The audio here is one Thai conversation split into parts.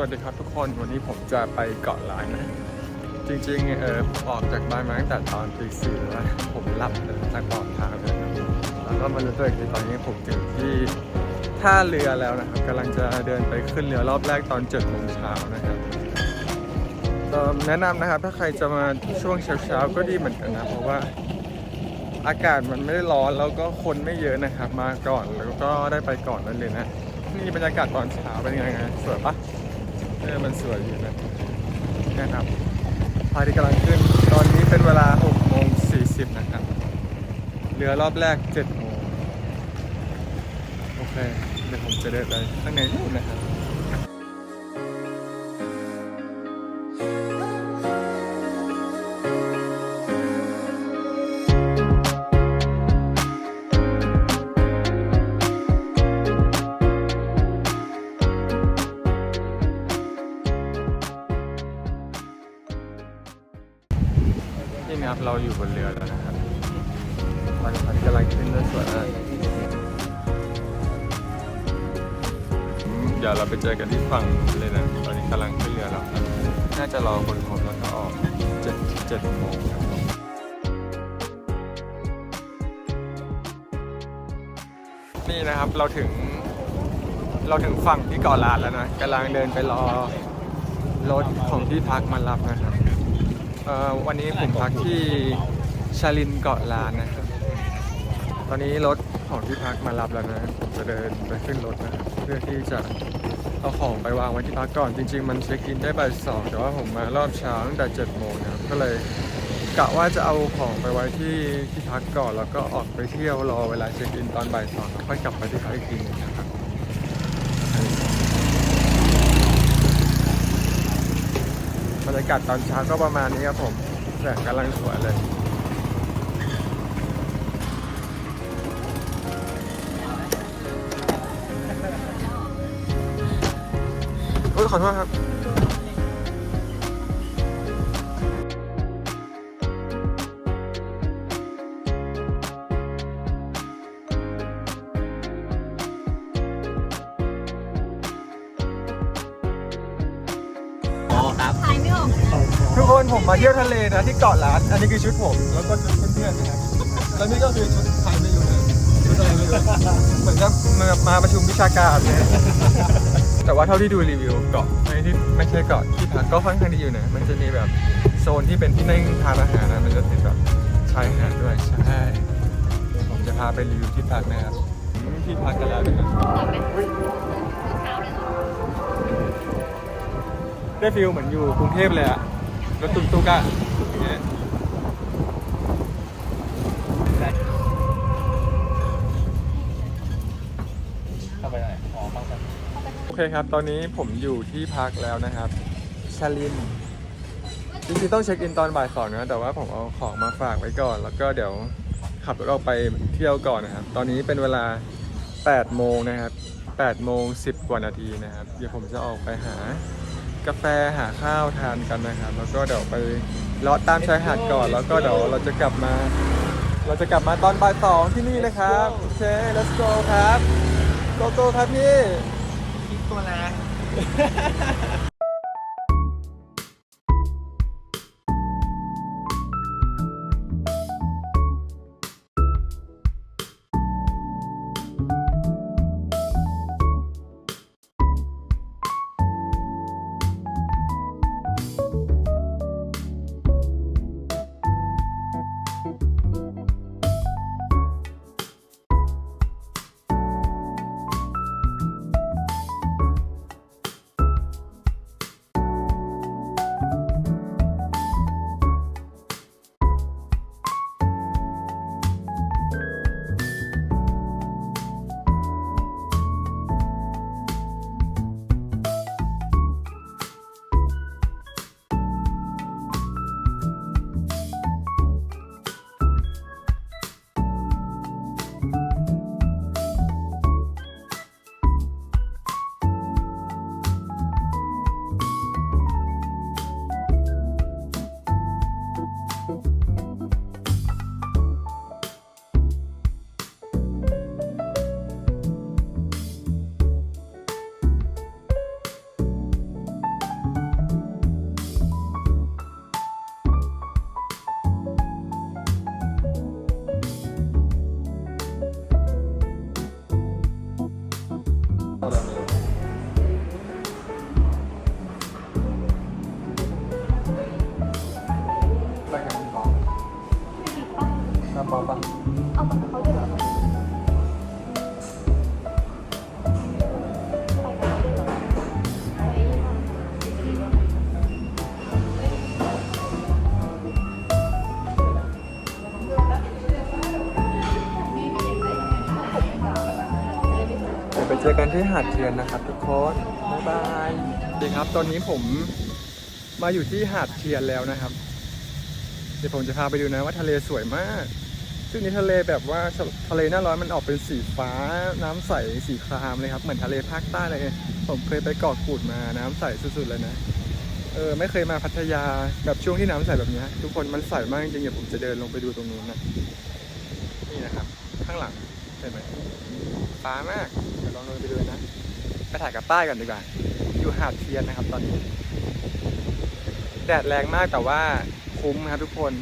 วัสดีครับทุกคนวันนี้ผมจะไปเกาะล้านนะ จริงๆเออผมออกจากบ้านมาตั้งแต่ตอนตีสี่แล้วผมหลับเลยตั้งตอนทางเลยครับแล้วก็มารู้ตัวอีกทีตอนนี้ผมถึงที่ท่าเรือแล้วนะครับกำลังจะเดินไปขึ้นเรือรอบแรกตอนเจ็ดโมงเช้านะครับแนะนำนะครับถ้าใครจะมาช่วงเช้าๆก็ดีเหมือนกันนะ เพราะว่าอากาศมันไม่ได้ร้อนแล้วก็คนไม่เยอะนะครับ มาก่อนแล้วก็ได้ไปก่อนนั่นเลยนะนี่บรรยากาศตอนเช้าเป็นยังไงสวยปะ เออมันสวยอยู่นะนะครับพระอาทิตย์กำลังขึ้น ตอนนี้เป็นเวลา6โมง40นะครับเรือรอบแรก7โมงโอเค เดี๋ยวผมจะเดินไปข้างในนู่นนะครับ เราอยู่บนเรือแล้วนะครับตอนนี้พระอาทิตย์กำลังขึ้นด้วยสวยมากอืมเดี๋ยวเราไปเจอกันที่ฝั่งเลยนะ ตอนนี้กำลังขึ้นเรือแล้วครับน่าจะรอคนครบแล้วก็ออกเจ็ดเจ็ดโมงครับผมนี่นะครับเราถึง เราถึงฝั่งที่เกาะล้านแล้วนะกำลังเดินไปรอรถของที่พักมารับนะครับ เอ่อวันนี้ผมพักที่ชาลินเกาะล้านนะครับ ตอนนี้รถของที่พักมารับแล้วนะผมจะเดินไปขึ้นรถนะครับเพื่อที่จะเอาของไปวางไว้ที่พักก่อน จริง ๆ มันเช็คอินได้บ่ายสองแต่ว่าผมมารอบเช้าตั้งแต่เจ็ดโมงนะครับก็เลยกะว่าจะเอาของไปไว้ที่ที่พักก่อน แล้วก็ออกไปเที่ยวรอเวลาเช็คอินตอนบ่ายสองแล้วค่อยกลับไปที่พักอีกทีนึงนะครับ บ รยากาศตอนเช้าก็ประมาณนี้ครับผมแสงกำลังสวยเลยโอ้ยขอโทษครับ เที่ยวทะเลนะที่เกาะล้าน อันนี้คือชุดผม แล้วก็ชุดเพื่อนๆนะครับ แล้วนี่ก็คือชุดไทยไม่อยู่นะชุดอะไรไม่รู้เหมือนกับมามาประชุมวิชาการเลย แต่ว่าเท่าที่ดูรีวิวเกาะไม่ที่ไม่ใช่เกาะที่พักก็ค่อนข้างดีอยู่นะ มันจะมีแบบโซนที่เป็นที่นั่งทานอาหารนะมันจะติดแบบชายหาดด้วย ใช่ ผมจะพาไปรีวิวที่พักนะครับที่พักกันแล้วนะครับได้ฟิลเหมือนอยู่กรุงเทพเลยอะ รถตุ๊กตุ๊กอะอย่างเงี้ยโอเคครับ ตอนนี้ผมอยู่ที่พักแล้วนะครับชาลินจริงๆต้องเช็คอินตอนบ่ายสองนะแต่ว่าผมเอาของมาฝากไว้ก่อน แล้วก็เดี๋ยวขับรถออกไปเที่ยวก่อนนะครับ ตอนนี้เป็นเวลา 8 โมงนะครับ 8 โมง 10 กว่านาทีนะครับ เดี๋ยวผมจะออกไปหา กาแฟหาข้าวทานกันนะครับ แล้วก็เดี๋ยวไปเลาะตามชายหาดก่อน แล้วก็เดี๋ยวเราจะกลับมา เราจะกลับมาตอนบ่ายสองที่นี่นะครับโอเค let's go ครับ go go ครับพี่ตัวแร ไปเจอกันที่หาดเทียนนะครับทุกคนบ๊ายบายดีครับ ตอนนี้ผมมาอยู่ที่หาดเทียนแล้วนะครับ เดี๋ยวผมจะพาไปดูนะว่าทะเลสวยมาก ซึ่งนี้ทะเลแบบว่าทะเลหน้าร้อนมันออกเป็นสีฟ้า น้ำใสสีครามเลยครับ เหมือนทะเลภาคใต้เลยผมเคยไปเกาะกูดมาน้ำใสสุดๆเลยนะ เออไม่เคยมาพัทยาแบบช่วงที่น้ำใสแบบนี้ทุกคนมันใสมากจริงๆเดี๋ยวผมจะเดินลงไปดูตรงนู้นนะ นี่นะครับ ข้างหลัง เห็นไหมฟ้ามาก เดี๋ยวลองลงไปดูนะ ไปถ่ายกับป้ายกันดีกว่า อยู่หาดเทียนนะครับตอนนี้ แดดแรงมากแต่ว่าคุ้มนะครับทุกคน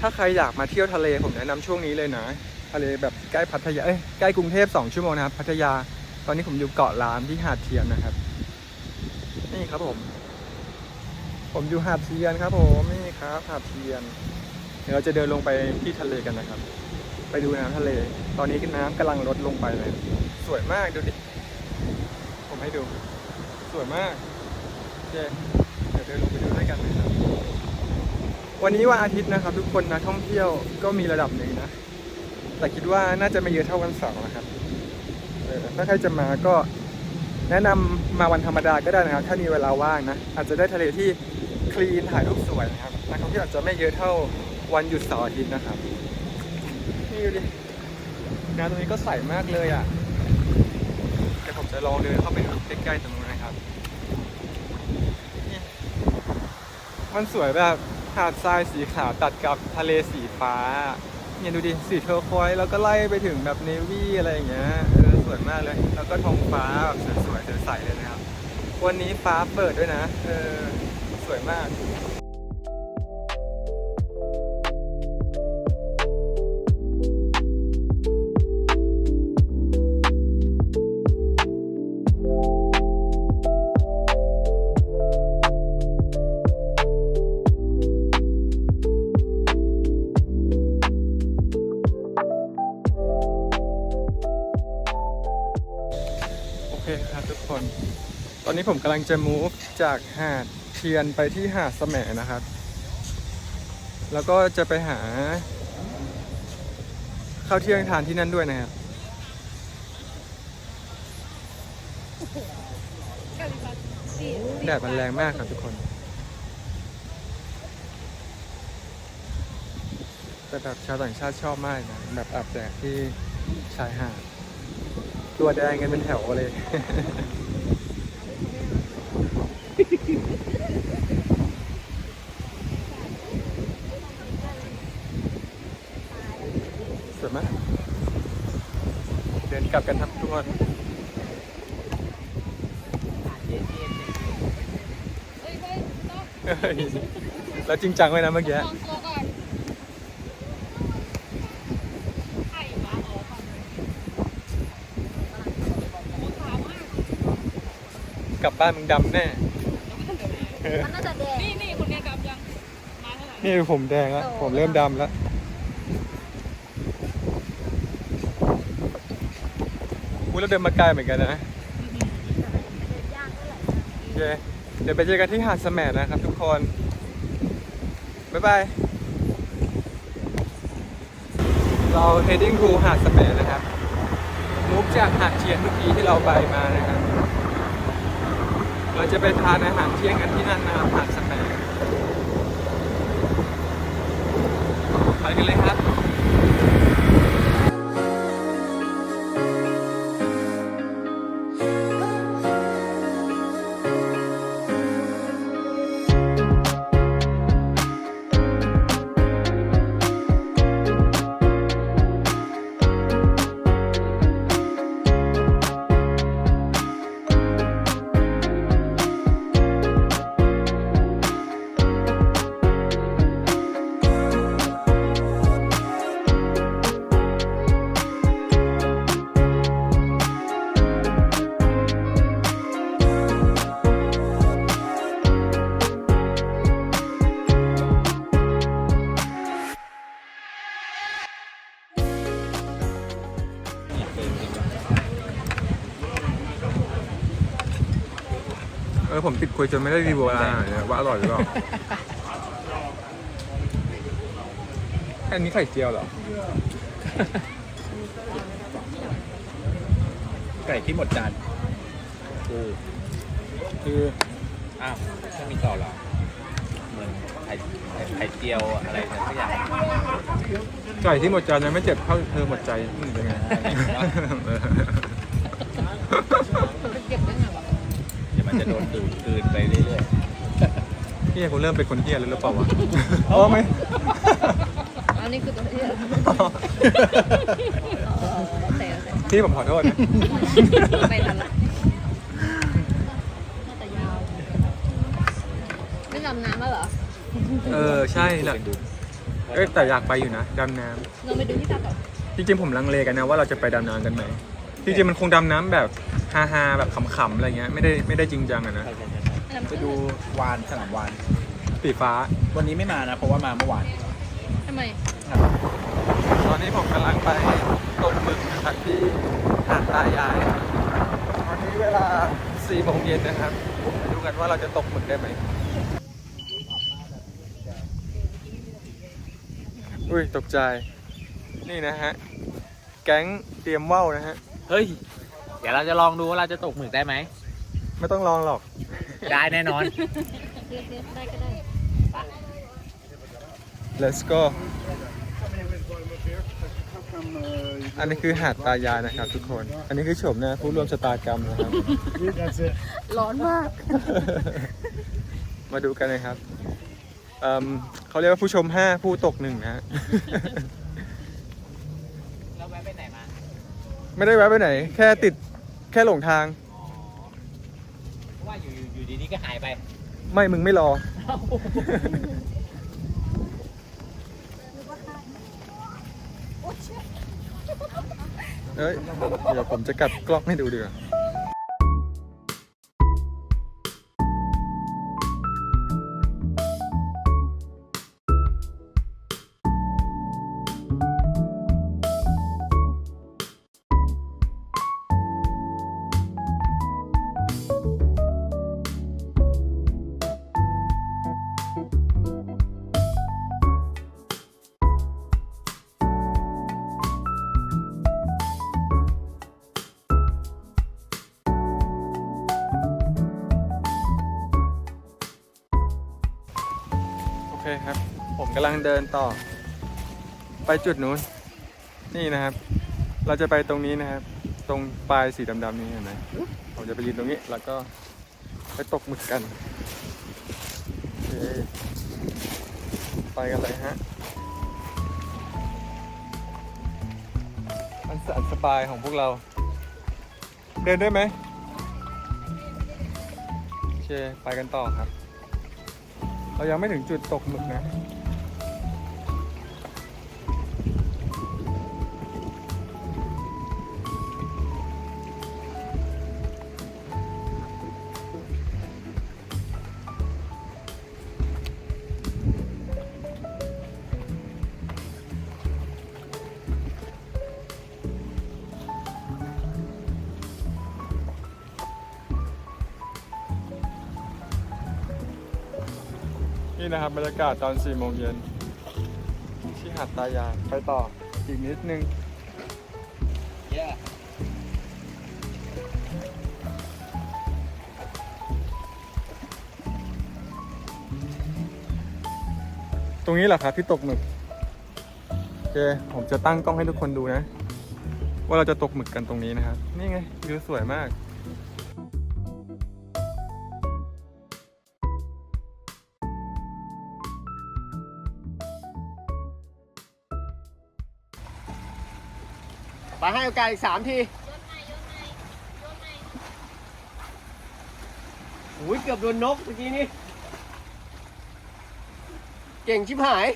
ถ้าใครอยากมาเที่ยวทะเลผมแนะนำช่วงนี้เลยนะ ทะเลแบบใกล้พัทยาเอ้ยใกล้กรุงเทพ2ชั่วโมงนะครับ พัทยา ตอนนี้ผมอยู่เกาะล้านที่หาดเทียนนะครับ นี่ครับผม ผมอยู่หาดเทียนครับผม นี่ครับหาดเทียน เดี๋ยวเราจะเดินลงไปที่ทะเลกันนะครับ ไปดูน้ำทะเล ตอนนี้น้ำกำลังลดลงไปเลย สวยมากดูดิ ผมให้ดู สวยมากโอเคเดี๋ยวเดินลงไปดูด้วยกันนะครับ วันนี้วันอาทิตย์นะครับ ทุกคนนักท่องเที่ยวก็มีระดับหนึ่งนะ แต่คิดว่าน่าจะไม่เยอะเท่าวันเสาร์นะครับถ้าใครจะมาก็แนะนำมาวันธรรมดาก็ได้นะครับ ถ้ามีเวลาว่างนะ อาจจะได้ทะเลที่คลีนถ่ายรูปสวยนะครับนักท่องเที่ยวอาจจะไม่เยอะเท่าวันหยุดเสาร์อาทิตย์นะครับ นี่ดูดิน้ำตรงนี้ก็ใสมากเลยอะเดี๋ยวผมจะลองเดินเข้าไปดูใกล้ๆตรงนู้นนะครับ มันสวยแบบหาดทรายสีขาวตัดกับทะเลสีฟ้า เนี่ยดูดิสีเทอร์ควอยซ์แล้วก็ไล่ไปถึงแบบเนวี่อะไรอย่างเงี้ยเออสวยมากเลย แล้วก็ท้องฟ้าแบบสวยๆใสๆเลยนะครับ วันนี้ฟ้าเปิดด้วยนะ เออ สวยมาก คน ตอนนี้ผมกำลังจะ move จากหาดเทียนไปที่หาดแสมนะครับ แล้วก็จะไปหาข้าวเที่ยงทานที่นั่นด้วยนะครับแดดมันแรงมากครับทุกคน แต่แบบชาวต่างชาติชอบมากนะ แบบอาบแดดที่ชายหาด ตัวแดงกันเป็นแถวเลย สวยไหมเดินกลับกันครับทุกคนเอ้ยเฮ้ยต้องเฮ้ยแล้วจริงจังไว้นะเมื่อกี้ ลองตัวก่อนไข่ปลาออกก่อนโอ้ขาวมาก กลับบ้านมึงดำแน่ มันน่าจะแดงนี่นี่คนเนี้ยกลับยังมาเท่าไหร่นี่ผมแดงแล้วผมเริ่มดำแล้วพูดแล้วเดินมาไกลเหมือนกันนะย่างก็แหละโอเคเดี๋ยวไปเจอกันที่หาดแสมนะครับทุกคน บ๊ายบาย เรา heading to หาดแสมนะครับ มุกจากหาดเทียนเมื่อกี้ที่เราไปมานะครับ เราจะไปทานอาหารเที่ยงกันที่นั่นนะครับหาดแสมไปกันเลยครับ ยจนไม่ได้รีวิวอาหารเลยว่าอร่อยหรือเปล่าอันนี้ไข่เจียวเหรอ ไก่ที่หมดจานคือคืออ้าวไม่มีต่อเหรอ เหมือนไข่ไข่ไข่เจียวอะไรสักอย่างไก่ที่หมดจานยังไม่เจ็บเท่าเธอหมดใจมึงเป็นไง เออ เก็บได้ไงวะ เดี๋ยว มันจะโดนดูดกลืนไปเรื่อยพี่กูเริ่มเป็นคนเที่ยแล้วหรือเปล่าวะอ๋อไหมอันนี้คือตัวที่แต่แต่พี่ผมขอโทษนะ ไม่ทันละน่าจะยาว ไม่ดำน้ำแล้วเหรอเออใช่แหละเอ้ยแต่อยากไปอยู่นะดำน้เราไปดูที่ตาก่อนำจริงๆผมลังเลกันนะว่าเราจะไปดำน้ำกันไหมจริงๆมันคงดำน้ำแบบ ฮาๆแบบขำๆอะไรเงี้ยไม่ได้ไม่ได้จริงจังอะนะๆใช่ใช่ใช่ใช่ไปดูวานสนามวาน สีฟ้า วันนี้ไม่มานะ เพราะว่ามาเมื่อวานทำไม ตอนนี้ผมกำลังไปตกหมึกนะครับที่หาดตายาย ตอนนี้เวลา4โมงเย็นนะครับมาดูกันว่าเราจะตกหมึกได้ไหมอุ้ยตกใจ นี่นะฮะ แก๊งเตรียมว่าวนะฮะ เฮ้ยเดี๋ยวเราจะลองดูว่าเราจะตกหมึกได้ไหม ไม่ต้องลองหรอก ได้แน่นอนเรียกได้ก็ได้ let's go อันนี้คือหาดตายายนะครับทุกคน อันนี้คือโฉมหน้าผู้ร่วมชะตากรรมนะครับ ร้อนมาก มาดูกันนะครับเอิ่มเขาเรียกว่าผู้ชม 5 ผู้ตกหนึ่งนะฮะ เราแวะไปไหนมา ไม่ได้แวะไปไหน แค่ติด แค่หลงทางเพราะว่าอยู่อยู่อยู่ดีๆก็หายไป ไม่มึงไม่รอ เอ้ย เดี๋ยวผมจะกลับกล้องให้ดูดีกว่า คครับ ผมกำลังเดินต่อ ไปจุดนู้น นี่นะครับ เราจะไปตรงนี้นะครับ ตรงปลายสีดำๆนี้เห็นไหมผมจะไปยืนตรงนี้ แล้วก็ไปตกหมึกกันเคไปกันเลยฮะอันแสนสบายของพวกเรา เดินได้ไหมโอเค ไปกันต่อครับ เรายังไม่ถึงจุดตกหมึกนะ นี่นะครับบรรยากาศตอน4โมงเย็นที่หาดตายายไปต่ออีกนิดนึง ตรงนี้แหละครับที่ตกหมึกโอเคผมจะตั้งกล้องให้ทุกคนดูนะ ว่าเราจะตกหมึกกันตรงนี้นะครับ นี่ไงวิวสวยมาก ไปให้โอกาสอีกสามทีโอ้ยเกือบโดนนกเมื่อกี้นี่ เก่งชิบหาย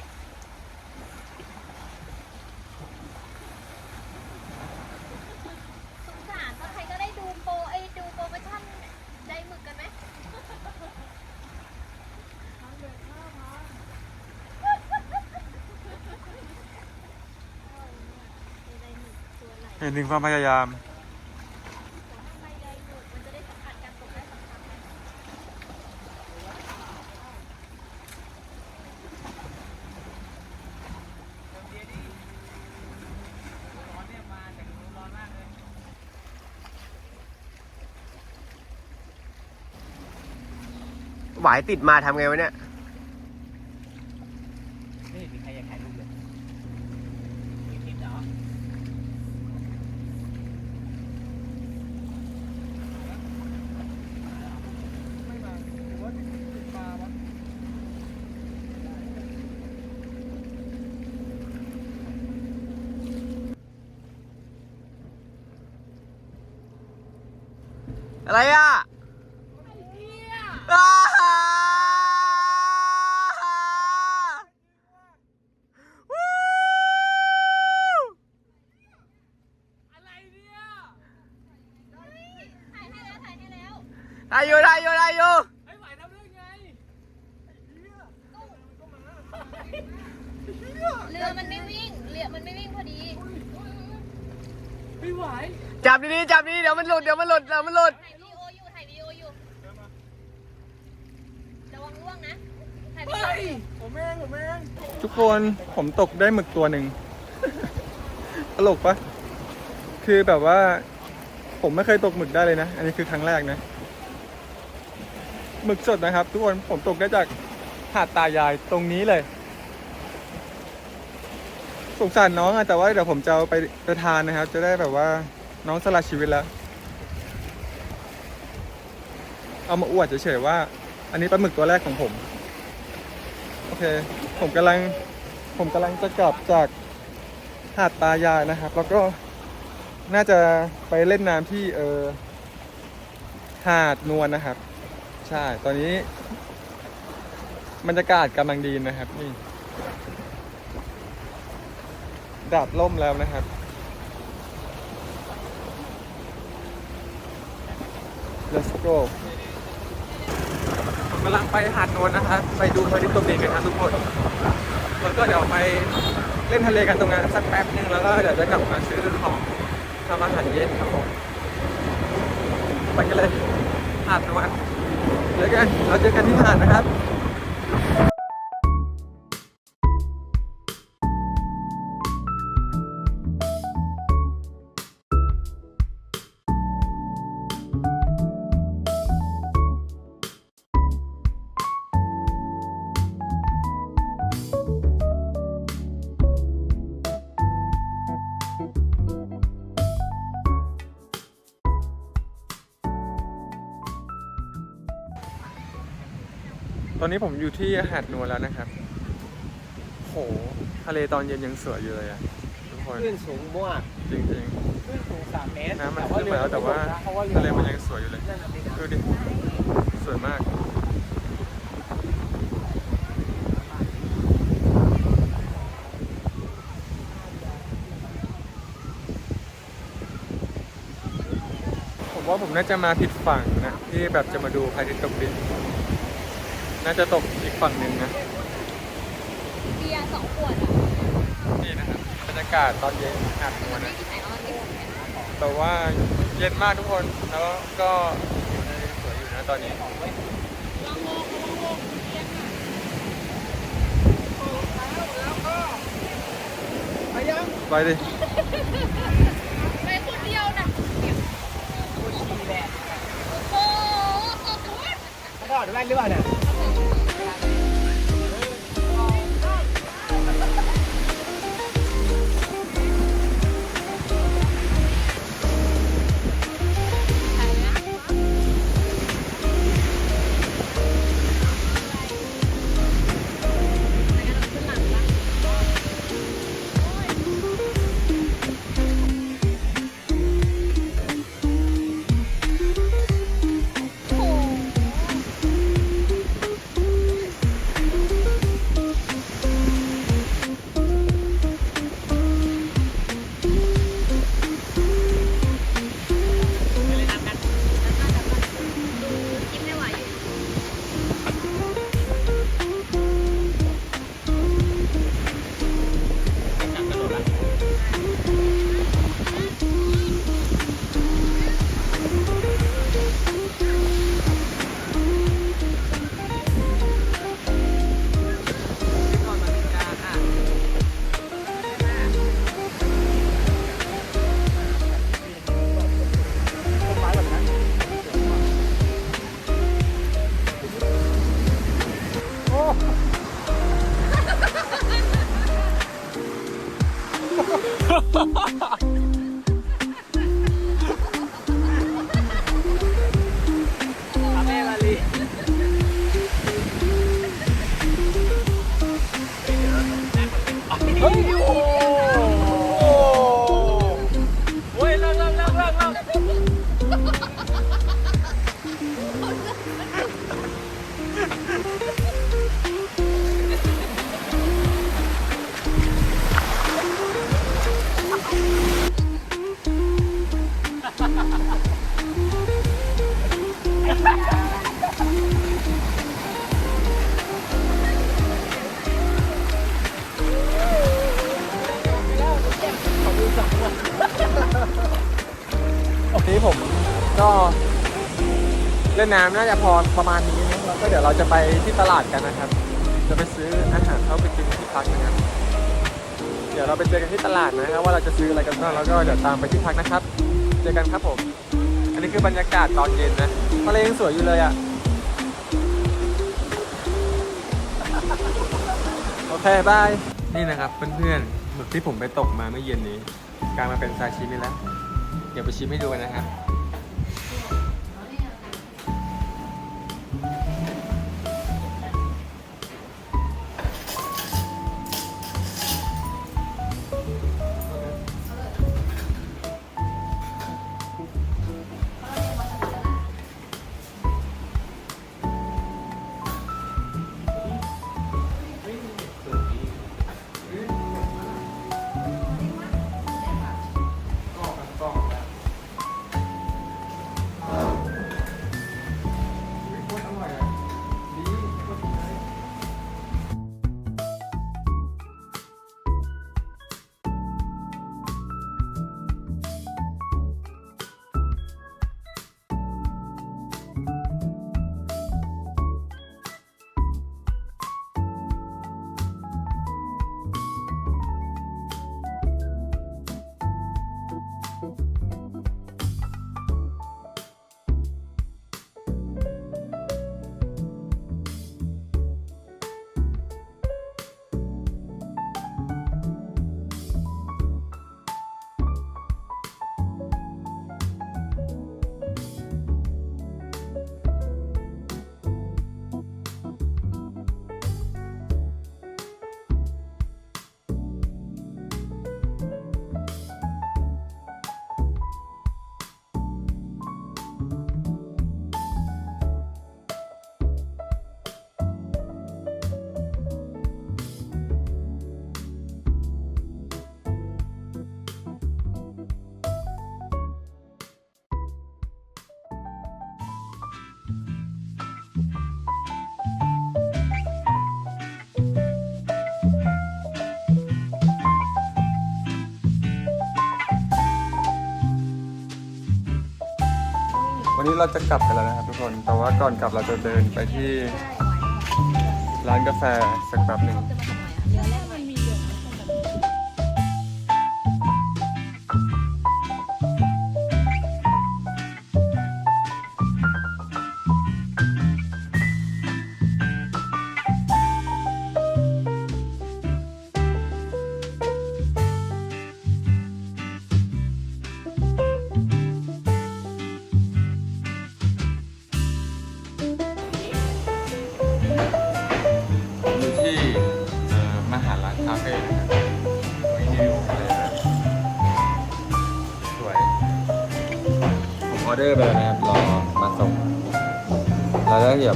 ห็นถึงความพยายาม หวายติดมาทำไงวะเนี่ย ไม่เห็นมีใครอยากถ่ายรูปเลย อะไรอะอ้าวู้ ถ่ายให้แล้วถ่ายให้แล้ว ได้อยู่ได้อยู่ได้อยู่ เรือมันไม่วิ่ง เรือมันไม่วิ่งพอดี จับดีๆจับดีๆเดี๋ยวมันหลุดเดี๋ยวมัน หลุดเดี๋ยวมันหลุด ถ่ายวีดีโออยู่ ถ่ายวีดีโออยู่ระวังร่วงนะ ถ่ายวีดีโออยู่ทุกคนผมตกได้หมึกตัวหนึ่ง ตลกปะคือแบบว่า ผมไม่เคยตกหมึกได้เลยนะ อันนี้คือครั้งแรกนะหมึกสดนะครับ ทุกคนผมตกได้จากหาดตายายตรงนี้เลย สงสารน้องอะแต่ว่าเดี๋ยวผมจะเอาไปไปทานนะครับ จะได้แบบว่าน้องสละชีวิตแล้ว เอามาอวดเฉยๆว่า อันนี้ปลาหมึกตัวแรกของผม โอเค ผมกำลัง ผมกำลังจะกลับจากหาดตายายนะครับ แล้วก็น่าจะไปเล่นน้ำที่เออหาดนวลนะครับ ใช่ ตอนนี้บรรยากาศกำลังดีนะครับนี่ดาดล่มแล้วนะครับ let's go กำลังไปหาดโนนนะครับ ไปดูพระอาทิตย์ตกดินกันครับทุกคนแล้วก็เดี๋ยวไปเล่นทะเลกันตรงนั้นสักแป๊บนึงแล้วก็เดี๋ยวจะกลับมาซื้อของทำอาหารเย็นครับผมไปกันเลยหาดนวลเจอกันเราเจอกันที่หาดนะครับ ตอนนี้ผมอยู่ที่หาดนวลแล้วนะครับ โห ทะเลตอนเย็นยังสวยอยู่เลยอะทุกคนคลื่นสูงมากจริงคลื่นสูงสามเมตรๆ น้ำมันขึ้นมาแล้วแต่ว่าทะเลมันยังสวยอยู่เลยดูดิ สวยมาก ผมว่าผมน่าจะมาผิดฝั่งนะ ที่แบบจะมาดูพระอาทิตย์ตกดิน น่าจะตกอีกฝั่งหนึ่งนะ เบียร์สองขวดอะนี่นะครับบรรยากาศตอนเย็นหาดนวลไม่นะที่ไหนเอาอันนี้แต่ว่าเย็นมากทุกคน แล้วก็สวยอยู่นะตอนนี้ไปดิ ไปคนเดียวนะโอ้โห เขาถอดแว่นหรือเปล่าเนี่ย น้ำน่าจะพอประมาณนี้นะแล้วก็เดี๋ยวเราจะไปที่ตลาดกันนะครับ จะไปซื้ออาหารเข้าไปกินที่พักนะครับ เดี๋ยวเราไปเจอกันที่ตลาดนะครับว่าเราจะซื้ออะไรกันบ้างแล้วก็เดี๋ยวตามไปที่พักนะครับ เจอกันครับผม อันนี้คือบรรยากาศตอนเย็นนะทะเลยังสวยอยู่เลยอะ โอเคบาย นี่นะครับเพื่อนๆหมึกที่ผมไปตกมาเมื่อเย็นนี้กลายมาเป็นซาชิมิแล้ว เดี๋ยวไปชิมให้ดูกันนะครับ เราจะกลับกันแล้วนะครับทุกคน แต่ว่าก่อนกลับเราจะเดินไปที่ร้านกาแฟสักแป๊บหนึ่ง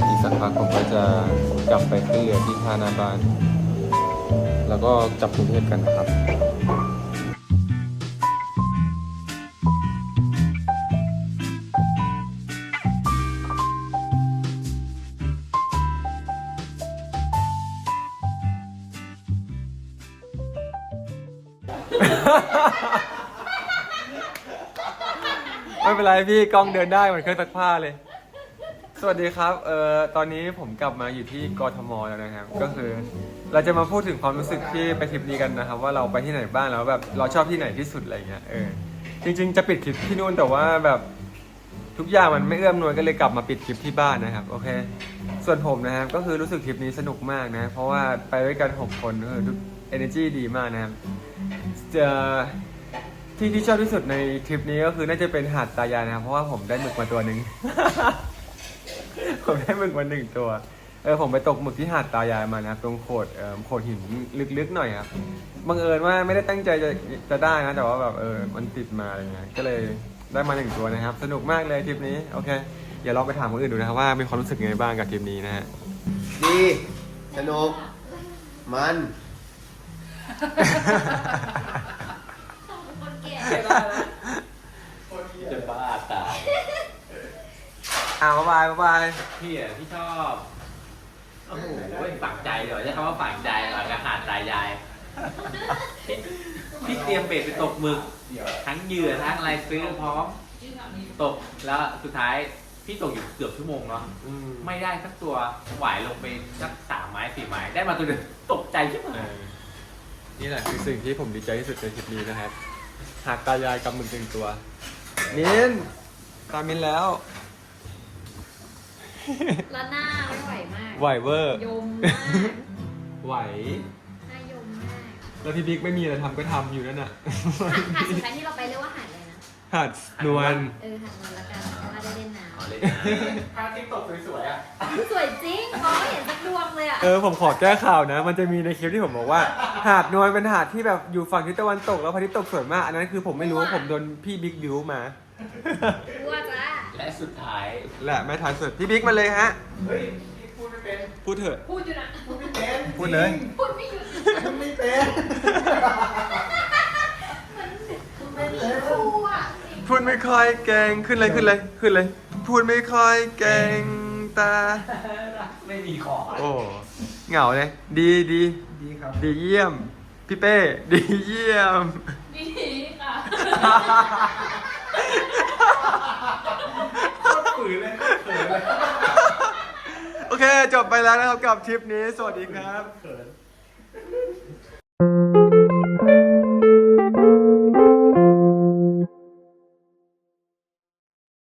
อีกสักพักผมก็จะกลับไปขึ้นเรือที่ท่านาบาน แล้วก็กลับกรุงเทพกันนะครับไม่เป็นไรพี่กล้องเดินได้เหมือนเครื่องซักผ้าเลย สวัสดีครับเอ่อตอนนี้ผมกลับมาอยู่ที่กทมแล้วนะครับ ก็คือเราจะมาพูดถึงความรู้สึกที่ไปทริปนี้กันนะครับ ว่าเราไปที่ไหนบ้างแล้วแบบเราชอบที่ไหนที่สุดอะไรเงี้ยเออจริง ๆ จะปิดคลิปที่นู่นแต่ว่าแบบทุกอย่างมันไม่เอื้อมหนวยก็เลยกลับมาปิดคลิปที่บ้านนะครับโอเค ส่วนผมนะครับก็คือรู้สึกทริปนี้สนุกมากนะ เพราะว่าไปด้วยกันหกคนก็คือทุก energy ดีมากนะครับจะที่ที่ชอบที่สุดในทริปนี้ก็คือน่าจะเป็นหาดตายายนะครับเพราะว่าผมได้หมึกมาตัวหนึ่ง ผมได้หมึกมาหนึ่งตัว เออผมไปตกหมึกที่หาดตายายมานะครับ ตรงโขดเออโขดหินลึกๆหน่อยครับบังเอิญว่าไม่ได้ตั้งใจจะจะได้นะ แต่ว่าแบบเออมันติดมาอะไรเงี้ยก็เลยได้มาหนึ่งตัวนะครับ สนุกมากเลยทริปนี้โอเคเดี๋ยวลองไปถามคนอื่นดูนะครับว่ามีความรู้สึกยังไงบ้างกับทริปนี้นะฮะดีสนุกมันคนแก่จะบ้าตาย อ่าบ๊ายบายบ๊ายบายพี่อะพี่ชอบ โอ้โหฝังใจเดี๋ยวใช้คำว่าฝังใจหลังกระหาดตายายพี่พี่เตรียมเบ็ดไปตกหมึก ทั้งเหยื่อทั้งอะไรซื้อพร้อม ตกแล้วสุดท้ายพี่ตกอยู่เกือบชั่วโมงเนาะอืมไม่ได้สักตัวหวายลงไปสักสามไม้สี่ไม้ได้มาตัวเดียวตกใจใช่ไหมเออนี่แหละคือสิ่งที่ผมดีใจที่สุดในทริปนี้นะครับ หากตายายกับมึงหนึ่งตัวมินตามมินแล้ว แล้วหน้าไม่ไหวมากไหวเวอร์ ยมมากไหว หน้ายมมากแล้วพี่บิ๊กไม่มีอะไรทำก็ทำอยู่นั่นน่ะ หาดหาดสุดท้ายที่เราไปเรียกว่าหาดอะไรนะหาดนวล เออหาดนวลละกันเพราะว่าได้เล่นน้อ๋อเลยถ้าที่ตกสวยๆอะำสวยจริงมองไม่เห็นสักดวงเลยอะ เออผมขอแก้ข่าวนะ มันจะมีในคลิปที่ผมบอกว่า หาดนวลเป็นหาดที่แบบอยู่ฝั่งทิศตะวันตกแล้วพระอาทิตย์ตกสวยมาก อันนั้นคือผมไม่รู้ว่าผมโดนพี่บิ๊กบิวมารั่วจ้าและ สุดท้ายแหละไม่ทันสุดพี่บิ๊กมาเลยฮะ เฮ้ยพี่พูดไม่เป็น พูดเถอะ พูดอยู่นะ พูดไม่เป็นพูดเลย พูดไม่หยุดพูดไม่เป็นครูอะพูดไม่ค่อยเก่งขึ้นเลยขึ้นเลยขึ้นเลย พูดไม่ค่อยเก่งตา ไม่มีขอโอ้เหงาเลยดีดีดีครับดีเยี่ยม พี่เป้ ดีเยี่ยม ดีค่ะ ฝืนเลยฝืนเลยโอเค จบไปแล้วนะครับกับทริปนี้ สวัสดีครับ